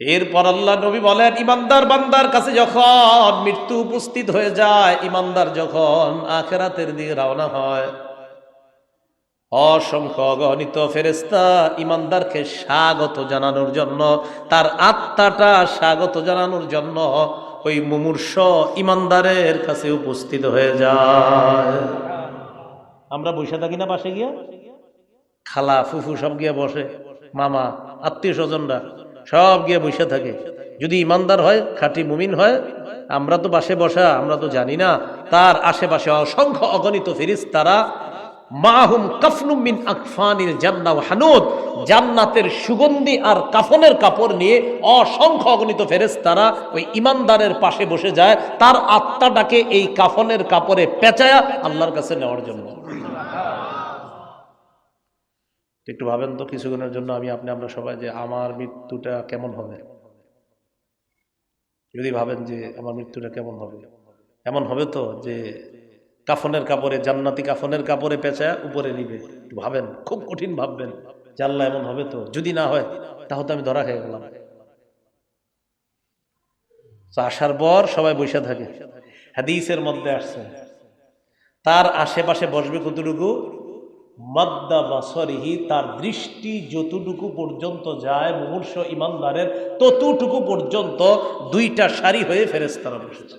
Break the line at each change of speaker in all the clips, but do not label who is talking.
এরপর আল্লাহ নবী বলেন, ইমানদার বান্দার কাছে যখন মৃত্যু উপস্থিত হয়ে যায়, ইমানদার যখন আখেরাতের দিকে রওনা হয়, অসংখ্য গণিত ফেরেস্তা ইমানদারকে স্বাগত জানানোর জন্য, তার আত্মাটা স্বাগত জানানোর জন্য ওই মুমূর্ষ ইমানদারের কাছে উপস্থিত হয়ে যায়। আমরা বসে থাকি না পাশে গিয়া? খালা ফুফু সব গিয়ে বসে, মামা, আত্মীয় স্বজনরা। সব গিয়ে বসে থাকে। যদি ইমানদার হয়, খাঁটি মুমিন হয়, আমরা তো বাসে বসা, আমরা তো জানি না, তার আশেপাশে অসংখ্য অগণিত ফিরিস তারা মাহুম কাফনুম মিন আকফানিল জান্নাহ ওয়া হানুদ, জান্নাতের সুগন্ধি আর কাফনের কাপড় নিয়ে অসংখ্য অগণিত ফেরেশতারা ওই ইমানদারের পাশে বসে যায়, তার আত্মাটাকে এই কাফনের কাপড়ে পেঁচায়া আল্লাহর কাছে নেওয়ার জন্য। একটু ভাবেন তো কিছুক্ষণের জন্য আমি আপনি আমরা সবাই যে আমার মৃত্যুটা কেমন হবে? যদি ভাবেন যে আমার মৃত্যুটা কেমন হবে? এমন হবে তো যে কাফনের কাপড়ে, জান্নাতি কাফনের কাপড়ে পেঁচা উপরে নিবে। একটু ভাবেন, খুব কঠিন ভাববেন আল্লাহ এমন হবে তো। যদি না হয়, তাহলে তো আমি ধরা খেয়ে গেলাম। আসার পর সবাই বসে থাকে। হাদিসের মধ্যে আসছে। তার আশেপাশে বসবে কতটুকু? মাদ্দা বাসরিহি, তার দৃষ্টি যতটুকু পর্যন্ত যায়, মুমূর্ষ ইমানদারের ততটুকু পর্যন্ত দুইটা সারি হয়ে ফেরেস্তারা বসেছে।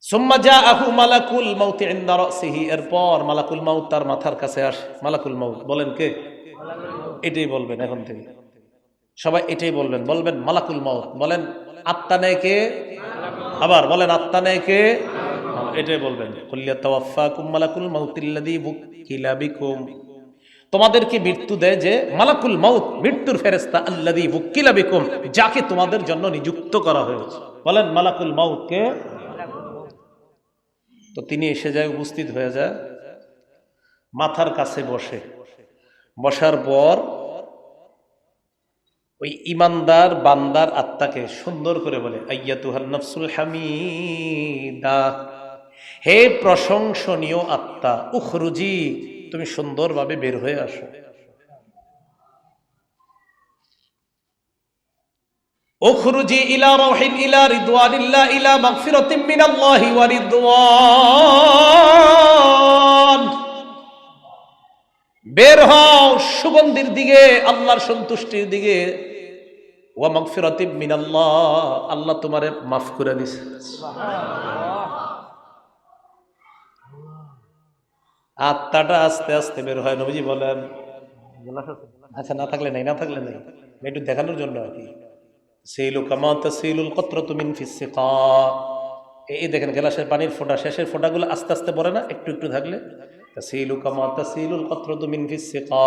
সুম্মা জাআহু মালাকুল মাউত রাসিহি, এরপর মালাকুল মাউত তার মাথার কাছে আসে। মালাকুল মাউত, বলেন কে? এটাই বলবেন এখন থেকে। সবাই এটাই বলবেন বলবেন মালাকুল মাউত, বলেন আত্মা নেয় কে? আবার বলেন আত্মা নেয় কে? এটাই বলবেন। কুল্লিয়া তোমাদেরকে মৃত্যু দেয় যে মালাকুল মৃত্যুর ফেরেস্তা বিকুম, যাকে তোমাদের জন্য নিযুক্ত করা হয়েছে। বলেন, মালাকুল তো তিনি এসে যায়, উপস্থিত হয়ে যায়, মাথার কাছে বসে। বসার পর ওই ইমানদার বান্দার আত্মাকে সুন্দর করে বলে আইয়া তুহার নফসুল হামিদা। হে প্রশংসনীয় আত্মা, উখরুজি, তুমি সুন্দরভাবে বের হয়ে আসো। উখরুজি ইলা রহিন ইলা রিদওয়ানিল্লাহ, ইলা মাগফিরাতিম মিনাল্লাহি ওয়া রিদওয়ান। বের হও সুগন্ধির দিকে, আল্লাহর সন্তুষ্টির দিকে। ওয়া মাগফিরাতিম মিনাল্লাহ, আল্লাহ তোমারে মাফ করে দিছে। আত্মাটা আস্তে আস্তে বের হয় নবীজি বলেন। আচ্ছা না থাকলে নাই না থাকলে নাই। একটু দেখানোর জন্য আর কি। সেইলু কামা তাসিলুল কতরাতু মিন ফিসসিকা এই দেখেন গ্লাসের পানির ফোঁটা শেষের ফোঁটাগুলো আস্তে আস্তে পড়ে না? একটু একটু থাকলে? তাসিলু কামা তাসিলুল কতরাতু মিন ফিসসিকা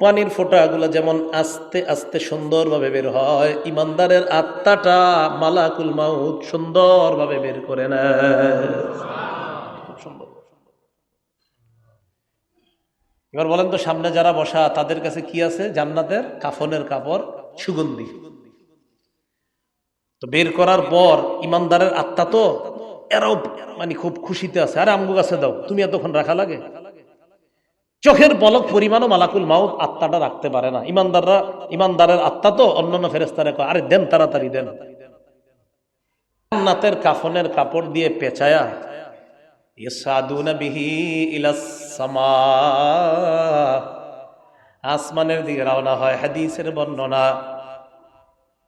পানির ফোঁটাগুলো যেমন আস্তে আস্তে সুন্দরভাবে বের হয় ইমানদারের আত্মাটা মালাকুল মাউত সুন্দরভাবে বের করে নেয় খুব সুন্দর এবার বলেন তো, সামনে যারা বসা, তাদের কাছে কি আছে? জান্নাতের কাফনের কাপড়, সুগন্ধি। তো বের করার পর ইমানদারের আত্মা তো এরাও মানে খুব খুশিতে আছে। আরে আমগো কাছে দাও, তুমি এতক্ষণ রাখা লাগে? চোখের পলক পরিমাণও মালাকুল মাউত আত্মাটা রাখতে পারে না। ইমানদাররা, ইমানদারের আত্মা তো অন্যান্য ফেরেস্তারে কয়, আরে দেন তাড়াতাড়ি, দেন। জান্নাতের কাফনের কাপড় দিয়ে পেঁচায়া বিহি ইলাস সামা আসমানের দিকে রওনা হয়, হাদিসের বর্ণনা।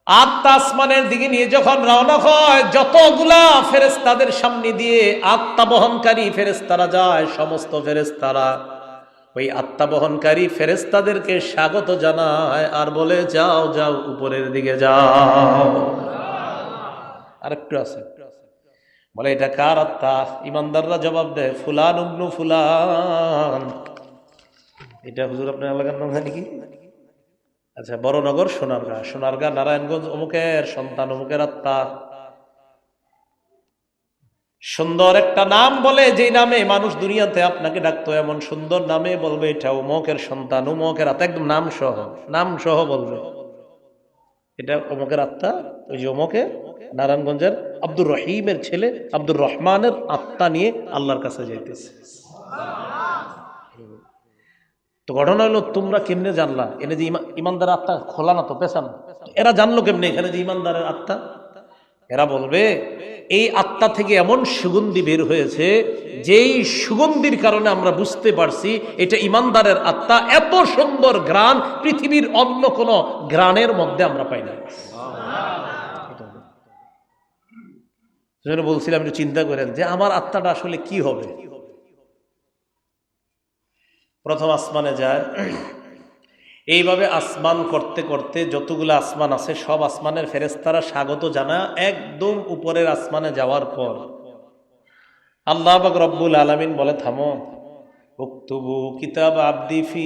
আত্মা আসমানের দিকে নিয়ে যখন রওনা হয়, যতগুলা ফেরেস্তাদের সামনে দিয়ে আত্মা বহনকারী ফেরেস্তারা যায়, সমস্ত ফেরেস্তারা ওই আত্মা বহনকারী ফেরেস্তাদেরকে স্বাগত জানায় আর বলে, যাও যাও, উপরের দিকে যাও। আরেকটু আছে। বলে, এটা কার আত্মা ইমানদাররা জবাব দেয়, ফুলান উবনু ফুলান। এটা হুজুর আপনার এলাকার নাম হয় নাকি আচ্ছা বড়নগর সোনারগা। সোনারগা, নারায়ণগঞ্জ অমুকের সন্তান, অমুকের আত্মা। সুন্দর একটা নাম বলে যে নামে মানুষ দুনিয়াতে আপনাকে ডাকতো, এমন সুন্দর নামে বলবে, এটা অমুকের সন্তান, অমুকের আত্মা। একদম নাম সহ নাম সহ বলবে। এটা অমুকের আত্মা, ওই যে অমুকের নারায়ণগঞ্জের আব্দুর রহিমের ছেলে আব্দুর রহমানের আত্মা নিয়ে আল্লাহর কাছে যাইতেছে। তো ঘটনা হলো, তোমরা কেমনে জানলা? এনে যে ইমা- ইমানদারের আত্মা খোলা না তো, পেছান। এরা জানলো কেমনে এখানে যে ইমানদারের আত্মা? এরা বলবে, এই আত্মা থেকে এমন সুগন্ধি বের হয়েছে, যেই সুগন্ধির কারণে আমরা বুঝতে পারছি এটা ইমানদারের আত্মা। এত সুন্দর গ্রান পৃথিবীর অন্য কোনো গ্রানের মধ্যে আমরা পাই না। সেজন্য বলছিলাম, একটু চিন্তা করেন যে আমার আত্মাটা আসলে কি হবে? প্রথম আসমানে যায়। এইভাবে আসমান করতে করতে যতগুলো আসমান আছে, সব আসমানের ফেরেস্তারা স্বাগত জানা একদম উপরের আসমানে যাওয়ার পর। আল্লাহ বাক রব্বুল আলামিন বলে, থামো। উক্তুবু কিতাব আব্দি ফি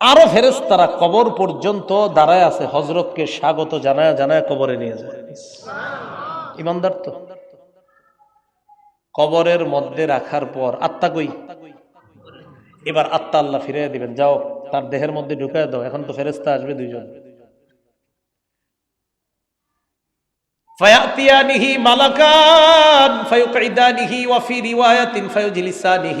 আরো ফেরেস তারা কবর পর্যন্ত দাঁড়ায় আছে হজরতকে স্বাগত জানায় জানায় কবরে নিয়ে যায় ইমানদার তো কবরের মধ্যে রাখার পর আত্মা কই এবার আত্মা আল্লাহ ফিরিয়ে দিবেন যাও তার দেহের মধ্যে ঢুকায় দাও এখন তো ফেরেস্তা আসবে দুইজন فيأتيانه ملكان فيقعدانه وفي رواية فيجلسانه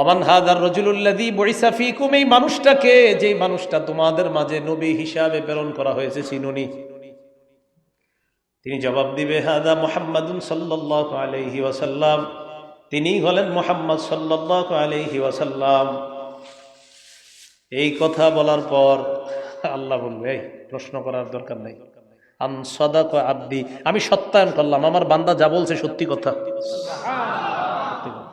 ওমান হাদার রজুলুল্লাদি বইসা কুম এই মানুষটাকে যে মানুষটা তোমাদের মাঝে নবী হিসাবে প্রেরণ করা হয়েছে, চিনুনি। তিনি জবাব দিবে, হাদা মোহাম্মদুন সাল্লাহ আলহি ওয়াসাল্লাম। তিনি হলেন মোহাম্মদ সাল্লাহ আলহি ওয়াসাল্লাম। এই কথা বলার পর আল্লাহ বলবে প্রশ্ন করার দরকার নেই। সদাক আব্দি, আমি সত্যায়ন করলাম, আমার বান্দা যা বলছে সত্যি কথা সত্যি কথা।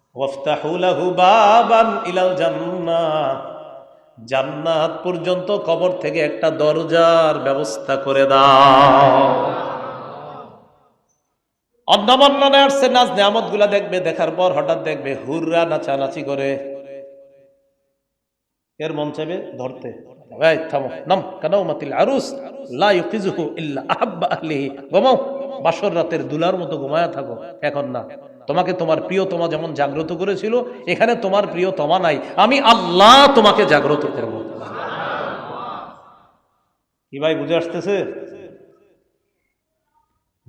জান্নাহ জান্নাত পর্যন্ত কবর থেকে একটা দরজার ব্যবস্থা করে দাও। নিয়ামতগুলা দেখবে, দেখার পর হঠাৎ দেখবে হুররা নাচানাচি করে। এর মন চাইবে ধরতে। থামো, নাম মাতিল আরুস বাসর রাতের দুলার মতো ঘুমায়া থাকো, এখন না। তোমাকে তোমার প্রিয় তোমা যেমন জাগ্রত করেছিল এখানে তোমার প্রিয় তোমা নাই। আমি আল্লাহ তোমাকে জাগ্রত করব। কি ভাই বুঝে আসতেছে?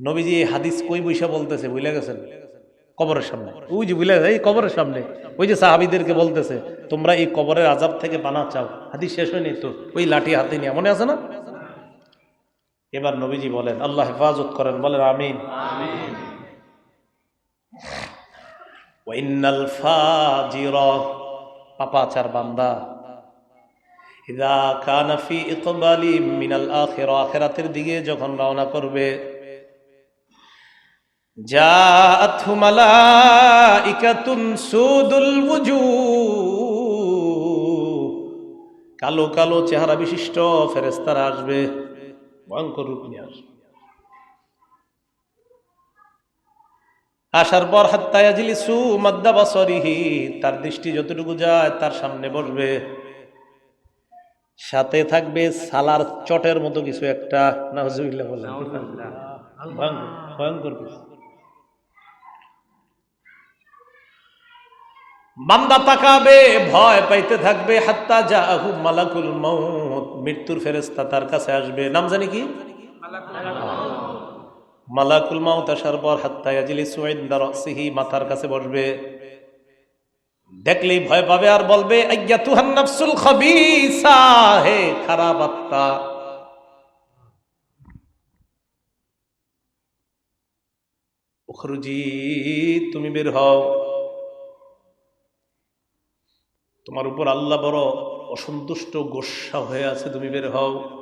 নবীজি এই হাদিস কই বৈশা বলতেছে বুঝলে গেছেন? কবরের সামনে। ওই যে বুঝলে এই কবরের সামনে। ওই যে সাহাবিদেরকে বলতেছে তোমরা এই কবরের আজাব থেকে বানা চাও। হাদিস শেষ হয়নি তো। ওই লাঠি হাতে নিয়ে। মনে আছে না? এবার নবীজি বলেন আল্লাহ হেফাজত করেন। বলেন আমিন। ওয়াইনাল ফাজির পাপাচার বান্দা। ইদা কানা ফি ইকবালি মিনাল আখিরা আখিরাতের দিকে যখন রওনা করবে জাআতহু মালাইকাতুন সুদুল ওয়ুজুহ কালো কালো চেহারা বিশিষ্ট ফেরেশতারা আসবে, ভয়ঙ্কর রূপ নিয়ে আসবে। আসার পর হাত্তায়াজিলিসু মাদ্দা বাসরিহি তার দৃষ্টি যতটুকু যায় তার সামনে বসবে। সাথে থাকবে সালার চটের মতো কিছু একটা। নাহজুবিল্লাহ বললেন ভয়ঙ্কর ভয়ঙ্কর কিছু। বান্দা তাকাবে ভয় পাইতে থাকবে। হাত্তা যা আহু মালাকুল মৌত মৃত্যুর ফেরেস্তা তার কাছে আসবে। নাম জানি কি? মালাকুল মাউত আসার পর হাত্তা ইয়াজিলি সুইন্দা রসিহি, মাথার কাছে বসবে। দেখলেই ভয় পাবে আর বলবে আজ্ঞা খারাপ আত্মা। উখরুজি, তুমি বের হও। তোমার উপর আল্লাহ বড় অসন্তুষ্ট গোসা হয়ে আছে, তুমি বের হও।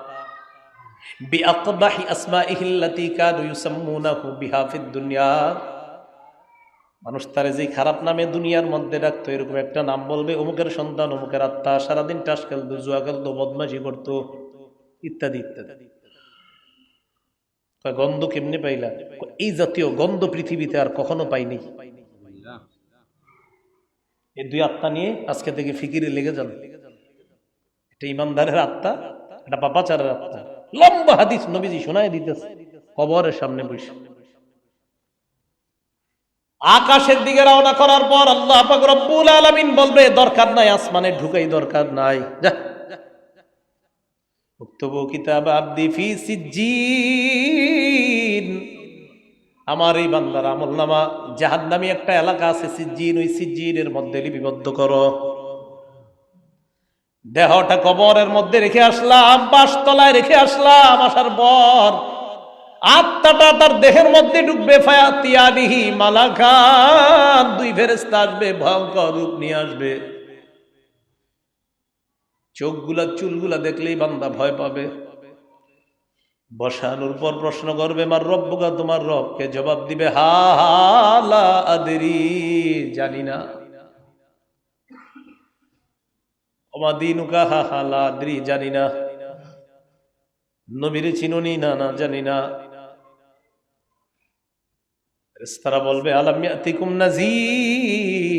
মানুষ তারে যে খারাপ নামে দুনিয়ার মধ্যে রাখতো এরকম একটা নাম বলবে, অমুকের সন্তান, অমুকের আত্মা, সারাদিন টাস খেলতো, জুয়া খেলতো, বদমাশি করতো, ইত্যাদি ইত্যাদি। গন্ধ কেমনে পাইলা? এই জাতীয় গন্ধ পৃথিবীতে আর কখনো পাইনি। এই দুই আত্মা নিয়ে আজকে থেকে ফিকিরে লেগে যান এটা ইমানদারের আত্মা, এটা পাপাচারের আত্মা। লম্বা হাদিস নবীজি শোনায় দিতেছে। কবরের সামনে বসে। আকাশের দিকে রওনা করার পর আল্লাহ রব্বুল আলামিন বলবে, দরকার নাই, আসমানে ঢুকাই দরকার নাই। উক্তবু কিতাব আব্দি ফি সিজ্জিন। আমার এই বান্দার আমল নামা জাহান নামী একটা এলাকা আছে সিজ্জিন, ওই সিজ্জিনের মধ্যে লিপিবদ্ধ করো। দেহটা কবরের মধ্যে রেখে আসলাম, বাসতলায় রেখে আসলাম, আসার পর আত্মাটা তার দেহের মধ্যে ঢুকবে ফায়াতিয়ানিহি মালাখান দুই ফেরেস্তা আসবে, ভয়ঙ্কর রূপ নিয়ে আসবে। চোখগুলা, চুলগুলা দেখলেই বান্দা ভয় পাবে। বসানোর পর প্রশ্ন করবে, মার রব্বুকা তোমার রবকে? জবাব দিবে, হা হালা আদেরি। জানি না। অমাদিনুকা হা হালা আদরি জানি না নবীর চিনুনি না না জানি না তারা বলবে আলামিয়াতিকুম নাজির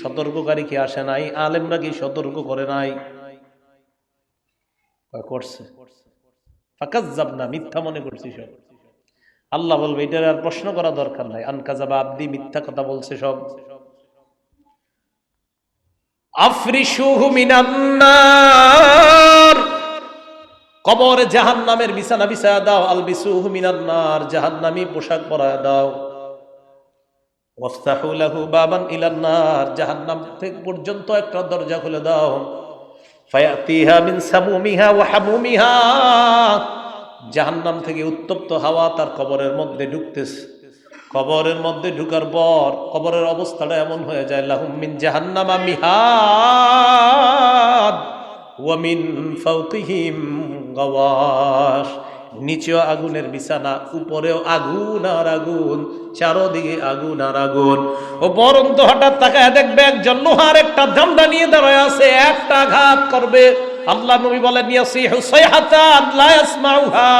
সতর্ককারী কি আসে নাই? আলেমরা কি সতর্ক করে নাই? করছে। ফাকাজ্জাব না মিথ্যা মনে করছি আল্লাহ বলবে, এটার আর প্রশ্ন করা দরকার নাই। আনকাজাবা আব্দি মিথ্যা কথা বলছে সব। কবর জাহান নামের বিছানা বিছায়া দাও আল বিসুহু মিনান্নার, জাহান্নামী পোশাক পরায়া দাও। বাবান ইলান্নার, জাহান্নাম থেকে পর্যন্ত একটা দরজা খুলে দাও। ফায়াতিহা জাহান্নাম থেকে উত্তপ্ত হাওয়া তার কবরের মধ্যে ঢুকতেছে। কবরের মধ্যে ঢুকার পর কবরের অবস্থাটা এমন হয়ে যায়, লাহুম মিন জাহান্নামা মিহাদ ফাওকিহিম গাওয়াশ। নিচেও আগুনের বিছানা, উপরেও আগুন আর আগুন, চারোদিকে আগুন আর আগুন। ও পরন্ত হঠাৎ তাকায় দেখবে একজন লোহার একটা জামদা নিয়ে দাঁড়ায় আছে, একটা ঘাত করবে। আল্লাহ নবী বলেন ইয়াসমাউহা।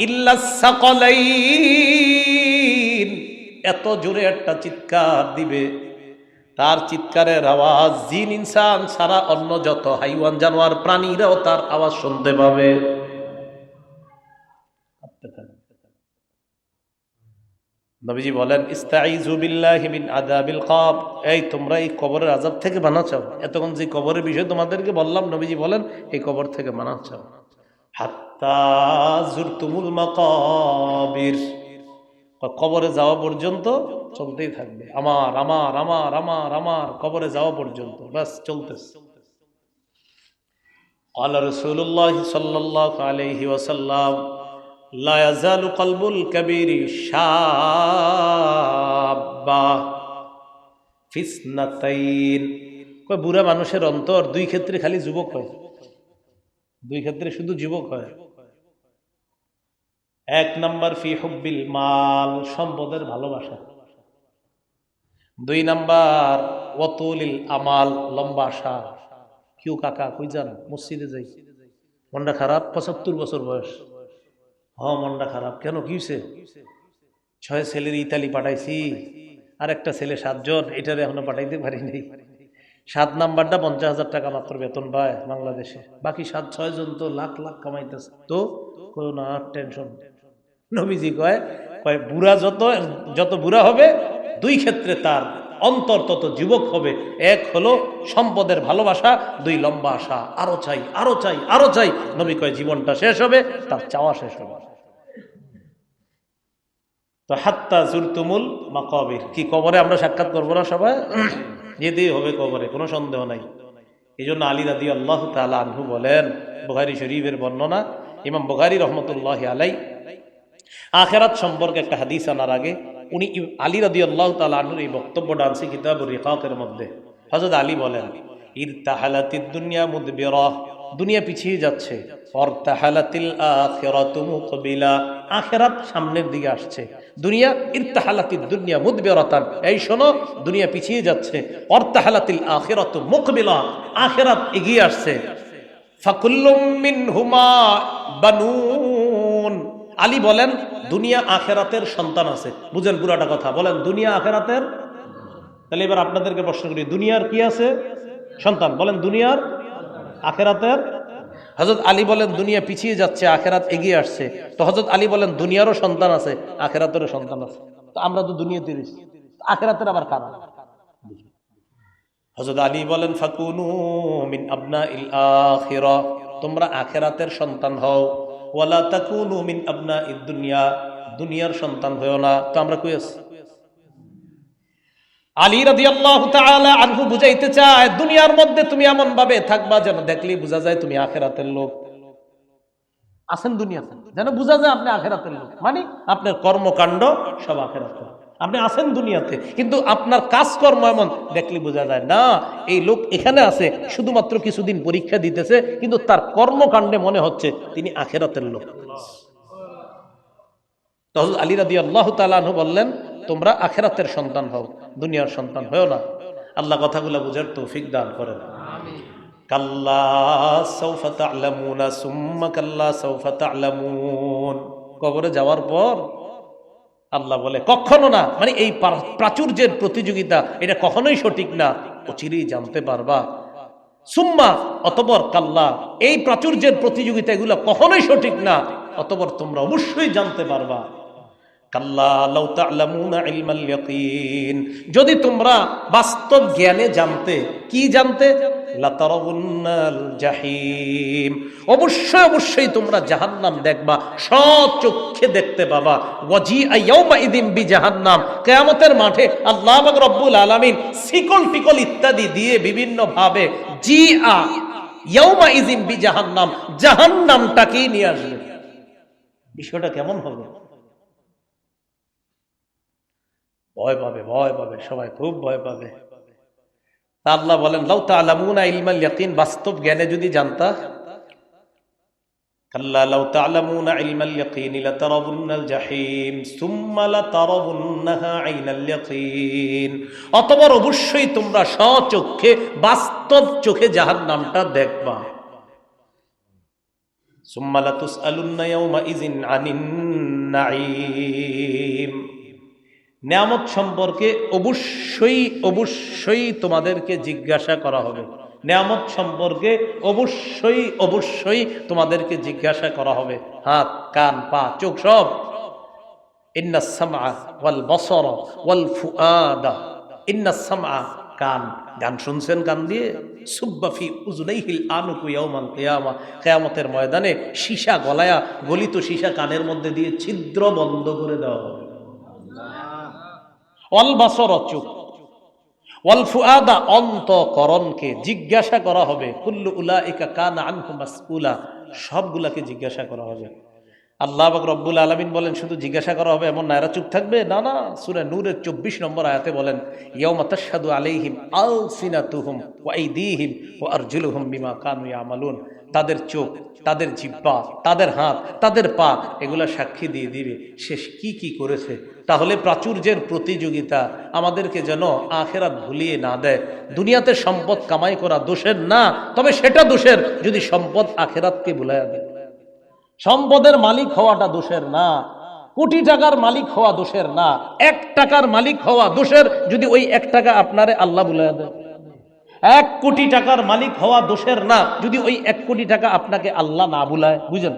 ইল্লা সাকালাইন। এত জোরে একটা চিৎকার দিবে। তার চিৎকারের আওয়াজ জিন ইনসান সারা অন্য যত হাইওয়ান জানোয়ার প্রাণীরাও তার আওয়াজ শুনতে পাবে। নবীজি বলেন ইস্তাইজু বিল্লাহি মিন আযাবিল কব এই তোমরা এই কবরের আযাব থেকে চাও। এতক্ষণ যে কবরের বিষয় তোমাদেরকে বললাম, নবীজি বলেন, এই কবর থেকে বানা চাও। হাত্তা জুরতুমুল মাকাবির কবরে যাওয়া পর্যন্ত চলতেই থাকবে আমার আমার আমার আমার আমার কবরে যাওয়া পর্যন্ত ব্যাস চলতেছে قال رسول الله صلى الله عليه وسلم لا يزال قلب الكبير شابا في اثنتين কয় বুড়া মানুষের অন্তর দুই ক্ষেত্রে খালি যুবক হয় দুই ক্ষেত্রে শুধু যুবক হয় এক নাম্বার ফি হুব্বিল মাল, সম্পদের ভালোবাসা। দুই নাম্বার ওয়াতুলিল আমাল, লম্বা আশা। কিউ কাকা, কই যান? মসজিদে যাই। মনটা খারাপ? পঁচাত্তর বছর বয়স। হ, মনটা খারাপ। কেন? কি হয়েছে ছয় ছেলের ইতালি পাঠাইছি। আর একটা ছেলে সাতজন, এটারে এখনও পাঠাইতে পারিনি। সাত নাম্বারটা পঞ্চাশ হাজার টাকা মাত্র বেতন পায় বাংলাদেশে। বাকি সাত ছয় জন তো লাখ লাখ কামাইতেছে। তো কোনো না টেনশন নবীজি কয় কয়, বুড়া যত যত বুড়া হবে, দুই ক্ষেত্রে তার অন্তর তত যুবক হবে। এক হলো সম্পদের ভালোবাসা, দুই লম্বা আশা, আরও চাই আরও চাই আরও চাই। নবী কয়, জীবনটা শেষ হবে, তার চাওয়া শেষ হবে। তো হাত্তা জুরতুমুল মাকাবির। কি কবরে আমরা সাক্ষাৎ করব না সবাই? যেতেই হবে কবরে, কোনো সন্দেহ নাই। এই জন্য আলী রাদি আল্লাহ তালা আনহু বলেন, বুখারি শরীফের বর্ণনা, ইমাম বুখারি রহমতুল্লাহ আলাই আখেরাত সম্পর্কে একটা হাদিস আনার আগে উনি আলী রাদি আল্লাহ তালা আনহুর এই বক্তব্যটা আনছে কিতাব রিকাকের মধ্যে। হজরত আলী বলেন ইর তাহালাতির দুনিয়া মুদবিরা, দুনিয়া পিছিয়ে যাচ্ছে। অর্তাহালাতিল আখিরাতু আখিরাত সামনের দিকে আসছে। দুনিয়া ইরতাহালাতির দুনিয়া মুদবিরাতান। এই শোনো, দুনিয়া পিছিয়ে যাচ্ছে। অর্তাহালাতিল আখিরাতু মুকবিলা। আখিরাত এগিয়ে আসছে। ফাকুল্লুম মিনহুমা বানুন আলী বলেন, দুনিয়া আখেরাতের সন্তান আছে। বুঝেন পুরাটা কথা। বলেন, দুনিয়া আখেরাতের? তাহলে এবার আপনাদেরকে প্রশ্ন করি, দুনিয়ার কি আছে? সন্তান, বলেন, দুনিয়ার আখেরাতের? হজরত আলী বলেন, দুনিয়া পিছিয়ে যাচ্ছে, আখেরাত এগিয়ে আসছে। তো হজরত আলী বলেন, দুনিয়ারও সন্তান আছে, আখেরাতেরও সন্তান আছে। তো আমরা তো দুনিয়াতে রয়েছি। আখেরাতের আবার কারা? হজরত আলী বলেন, ফাকুনু মিন আবনা ইল আখিরা। তোমরা আখেরাতের সন্তান হও। ওয়ালা তাকুনু মিন আবনা দুনিয়া, দুনিয়ার সন্তান হয়েও না। তো আমরা কই আছি? আলী রাদিয়াল্লাহু তাআলা আনহু বুঝাইতে চায়, দুনিয়ার মধ্যে তুমি এমন ভাবে থাকবা যেন দেখলেই বোঝা যায় তুমি আখেরাতের লোক। আছেন দুনিয়াতে। যেন বোঝা যায় আপনি আখেরাতের লোক। মানে আপনার কর্মকাণ্ড সব আখেরাতের। আপনি আছেন দুনিয়াতে, কিন্তু আপনার কাজকর্ম এমন, দেখলে বোঝা যায়, না, এই লোক এখানে আছে, শুধুমাত্র কিছুদিন পরীক্ষা দিতেছে, কিন্তু তার কর্মকাণ্ডে মনে হচ্ছে তিনি আখেরাতের লোক। তখন আলী রাদি আল্লাহ তালানহু বললেন, তোমরা আখেরাতের সন্তান হও, দুনিয়ার সন্তান হও না। আল্লাহ কথাগুলো বুঝার তৌফিক দান করেন। কাল্লা কাল্লা কবরে যাওয়ার পর আল্লাহ বলে, কখনো না। মানে এই প্রাচুর্যের প্রতিযোগিতা, এটা কখনোই সঠিক না। অচিরেই জানতে পারবা। সুম্মা অতবর কাল্লা, এই প্রাচুর্যের প্রতিযোগিতা এগুলো কখনোই সঠিক না। অতবর তোমরা অবশ্যই জানতে পারবা। যদি তোমরা বাস্তব জ্ঞানে জানতে, কি জানতে? অবশ্যই অবশ্যই তোমরা জাহান্নাম দেখবা দেখতে পাবা। ওয়াজি জাহান্নাম কিয়ামতের মাঠে আল্লাহ রব্বুল টিকল ইত্যাদি দিয়ে বিভিন্ন ভাবে জি আ ইয়াউমা ইদিন বি জাহান্নাম জাহান্নামটাকেই নিয়ে আসবে। বিষয়টা কেমন হবে? ভয় পাবে ভয় পাবে, সবাই খুব ভয় পাবে। তা আল্লাহ বলেন, লাউ তা'লামুনা ইলমাল ইয়াকিন বাস্তব জ্ঞানে যদি জানতা, কাল্লা লাউ তা'লামুনা ইলমাল ইয়াকিন লাতারাবুন্নাল জাহিম, সুম্মা লাতারাবুন্নাহা আইনাল ইয়াকিন অতবার অবশ্যই তোমরা স্বচক্ষে, বাস্তব চোখে জাহান্নামটা দেখবা। সুম্মা লাতুসআলুন্না ইয়াওমা ইযিন আনিন নাঈম নিয়ামত সম্পর্কে অবশ্যই অবশ্যই তোমাদেরকে জিজ্ঞাসা করা হবে। নিয়ামত সম্পর্কে অবশ্যই অবশ্যই তোমাদেরকে জিজ্ঞাসা করা হবে। হাত, কান, পা, চোখ সব। কান। গান শুনছেন কান দিয়ে? সুব্বাফি উজুনাইহিল আনুকু ইয়াউমাল কিয়ামা। কিয়ামতের ময়দানে সীসা গলায়া, গলিত সীসা কানের মধ্যে দিয়ে ছিদ্র বন্ধ করে দেওয়া হবে। অল বাসর চুপ। ফুআদা অন্তকরণকে জিজ্ঞাসা করা হবে, কুল্লু উলাইকা কানা আনহু মাসউলা। সবগুলাকে জিজ্ঞাসা করা হবে। আল্লাহ পাক রব্বুল আলামিন বলেন, শুধু জিজ্ঞাসা করা হবে এমন নায়রা চুপ থাকবে? না না, সুরে নূরের 24 নম্বর আয়াতে বলেন, ইয়াউমা তাশহাদু আলাইহিম আলসিনাতুহুম ওয়া আইদিহিম ওয়া আরজুলুহুম বিমা কানু ইয়ামালুন। তাদের চোখ, তাদের জিব্বা, তাদের হাত, তাদের পা, এগুলা সাক্ষী দিয়ে দিবে, শেষ কি কি করেছে? তাহলে প্রাচুর্যের প্রতিযোগিতা আমাদেরকে যেন আখেরাত ভুলিয়ে না দেয়। দুনিয়াতে সম্পদ কামাই করা দোষের না, তবে সেটা দোষের, যদি সম্পদ আখেরাতকে ভুলাইয়া দেয়। সম্পদের মালিক হওয়াটা দোষের না। কোটি টাকার মালিক হওয়া দোষের না। এক টাকার মালিক হওয়া দোষের যদি ওই এক টাকা আপনারে আল্লাহ বুলাইয়া দেয়। এক কোটি টাকার মালিক হওয়া দোষের না যদি ওই এক কোটি টাকা আপনাকে আল্লাহ না বুলায়। বুঝেন?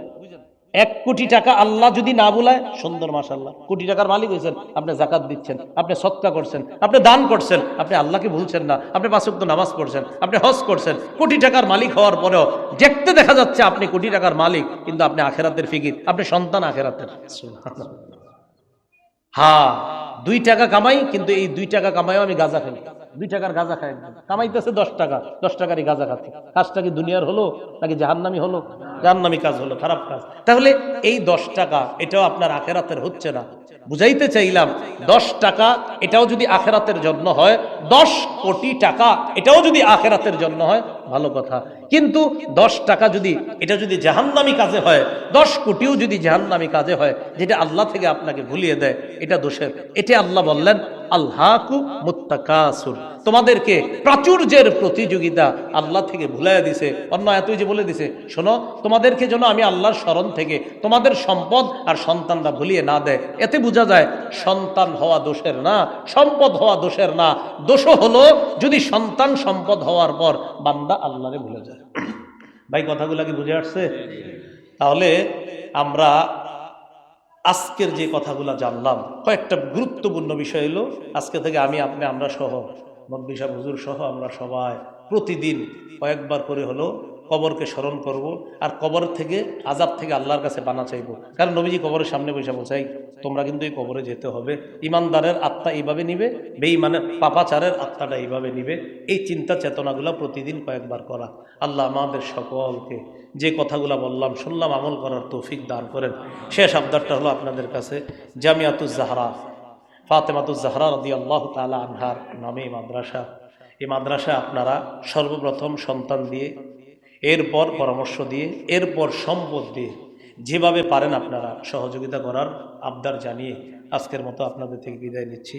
এক কোটি টাকা আল্লাহ যদি না বুলায়, সুন্দর মাসাল্লাহ কোটি টাকার মালিক হয়েছেন, আপনি জাকাত দিচ্ছেন, আপনি সৎকা করছেন, আপনি দান করছেন, আপনি আল্লাহকে ভুলছেন না, আপনি পাঁচক্ত নামাজ পড়ছেন, আপনি হজ করছেন, কোটি টাকার মালিক হওয়ার পরেও দেখতে দেখা যাচ্ছে আপনি কোটি টাকার মালিক, কিন্তু আপনি আখেরাতের ফিকির, আপনি সন্তান আখেরাতের। হ্যাঁ দুই টাকা কামাই, কিন্তু এই দুই টাকা কামাইও আমি গাঁজা খাই। দুই টাকার গাঁজা খায়। কামাইতেছে দশ টাকা, দশ টাকারই গাঁজা খাচ্ছে। কাজটা কি দুনিয়ার হলো নাকি জাহান্নামি হলো? জাহান্নামি কাজ হলো, খারাপ কাজ। তাহলে এই দশ টাকা, এটাও আপনার আখেরাতের হচ্ছে না। বুঝাইতে চাইলাম, দশ টাকা, এটাও যদি আখেরাতের জন্য হয়, দশ কোটি টাকা, এটাও যদি আখেরাতের জন্য হয়, ভালো কথা। কিন্তু দশ টাকা যদি, এটা যদি জাহান্নামি কাজে হয়, দশ কোটিও যদি জাহান্নামি কাজে হয়, যেটা আল্লাহ থেকে আপনাকে ভুলিয়ে দেয়, এটা দোষের। এটা আল্লাহ বললেন আল্লাহকু মুত্তাকাসুর। তোমাদেরকে প্রাচুর্যের প্রতিযোগিতা আল্লাহ থেকে ভুলাইয়া দিছে। অন্য এতই যে বলে দিছে, শোনো, তোমাদেরকে যেন আমি আল্লাহর স্মরণ থেকে তোমাদের সম্পদ আর সন্তানরা ভুলিয়ে না দেয়। এতে বোঝা যায়, সন্তান হওয়া দোষের না, সম্পদ হওয়া দোষের না। দোষ হলো যদি সন্তান সম্পদ হওয়ার পর বান্দা আল্লাহরে ভুলে যায়। ভাই, কথাগুলো কি বুঝে আসছে? তাহলে আমরা আজকের যে কথাগুলো জানলাম, কয়েকটা গুরুত্বপূর্ণ বিষয় হলো, আজকে থেকে আমি, আপনি, আমরা সহ মকবি সাহেব, হুজুর সহ আমরা সবাই প্রতিদিন কয়েকবার করে হলো কবরকে স্মরণ করব আর কবর থেকে, আজাব থেকে আল্লাহর কাছে বানা চাইব। কারণ নবীজি কবরের সামনে বসে বলছাই তোমরা কিন্তু এই কবরে যেতে হবে। ইমানদারের আত্মা এইভাবে নিবে, বেঈমানের পাপাচারের আত্মাটা এইভাবে নিবে। এই চিন্তা চেতনাগুলো প্রতিদিন কয়েকবার করা। আল্লাহ আমাদের সকলকে যে কথাগুলো বললাম, শুনলাম, আমল করার তৌফিক দান করেন। শেষ আবদারটা হলো আপনাদের কাছে, জামিয়াতুজ জাহরা, ফাতেমাতুজ জাহরা রদি আল্লাহ তালা আনহার নামে মাদ্রাসা। এই মাদ্রাসা আপনারা সর্বপ্রথম সন্তান দিয়ে এরপর পরামর্শ দিয়ে, এরপর সম্পদ দিয়ে যেভাবে পারেন আপনারা সহযোগিতা করার আবদার জানিয়ে আজকের মতো আপনাদের থেকে বিদায় নিচ্ছি।